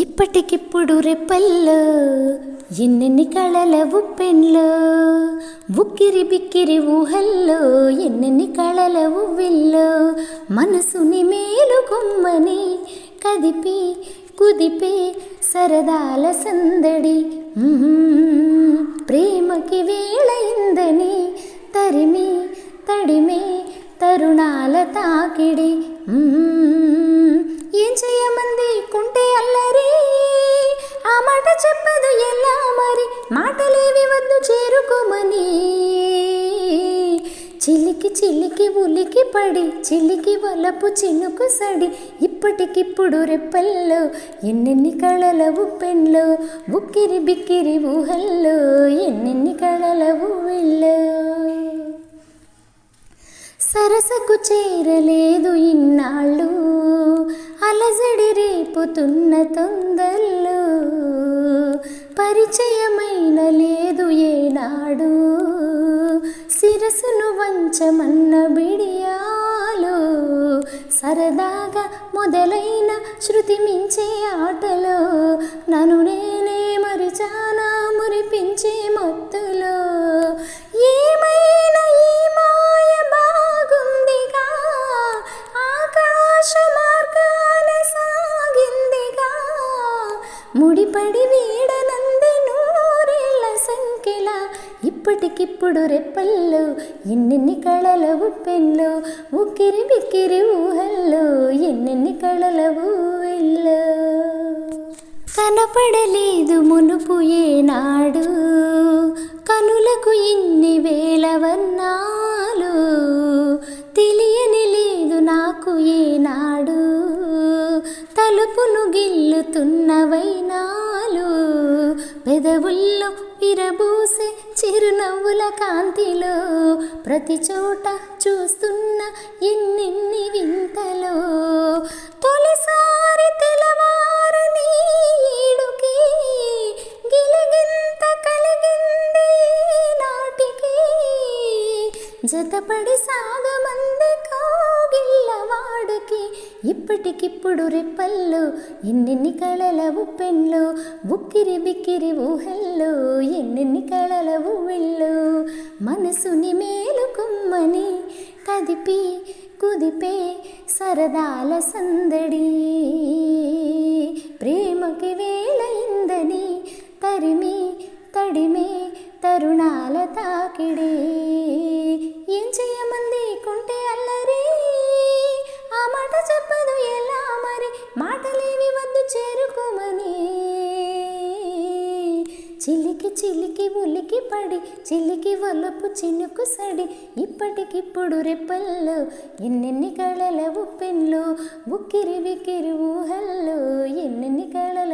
ఇప్పటికిప్పుడు రెప్పల్లో ఎన్నెన్ని కళల ఉప్పెన్లో ఉక్కిరి బిక్కిరి ఊహల్లో ఎన్నెన్ని కళల ఉవ్విల్లో మనసుని మేలు కొమ్మని కదిపి కుదిపే సరదాల సందడి. ప్రేమకి వేళయిందని తరిమి తడిమే తరుణాల తాకిడి. చిలికి చిలికి ఉలికి పడి చిలికి వలపు చినుకు సడి. ఇప్పటికిప్పుడు రెప్పల్లో ఎన్నెన్ని కళల ఉప్పెన్లో ఉక్కిరి బిక్కిరి ఊహల్లో ఎన్నెన్ని కళల ఊళ్ళో సరసకు చేరలేదు ఇన్నాళ్ళు అలజడి రేపుతున్న తొందరలో పరిచయమై శిరసును బిడియాలు బిడియాలో సరదాగా మొదలైన శృతి మించే ఆటలో నన్ను నేనే మరిచానా? ఇప్పటికిప్పుడు రెప్పల్లో ఎన్నెన్ని కళల ఉప్పెన్లో ఉక్కిరి బిక్కిరి ఊహల్లో ఎన్నెన్ని కళల ఊవెల్లో కనపడలేదు మునుపు ఏనాడు కనులకు ఇన్ని వేల వర్ణాలు తెలియని లేదు నాకు ఏనాడు తలుపును గిల్లుతున్నవైనాలు పెదవుల్లో విరబూసే చిరునవ్వుల కాంతిలో ప్రతి చోట చూస్తున్న ఎన్నెన్ని వింతలో తొలిసారి తెలవారని ఈడుకి గిలిగింత కలిగింది నాటికి జతపడి సాగమంది కౌగిల్లవాడికి ఇప్పటికిప్పుడు రెప్పల్లో ఎన్నెన్ని కళల ఉప్పెన్లో ఉక్కిరి బిక్కిరి ఊహల్లో ఎన్నెన్ని కళల ఊళ్ళో మనసుని మేలుకుమ్మని కదిపి కుదిపే సరదాల సందడి. ప్రేమకి వేలైందని తరిమి తడిమే తరుణాల తాకిడే. చిలికి చిలికి ఉలికి పడి చిలికి వలపు చినుకు సడి. ఇప్పటికిప్పుడు రెప్పల్లో ఎన్నెన్ని కళల ఉప్పెన్లు ఉక్కిరి వికిరి ఊహల్లో ఎన్నెన్ని కళల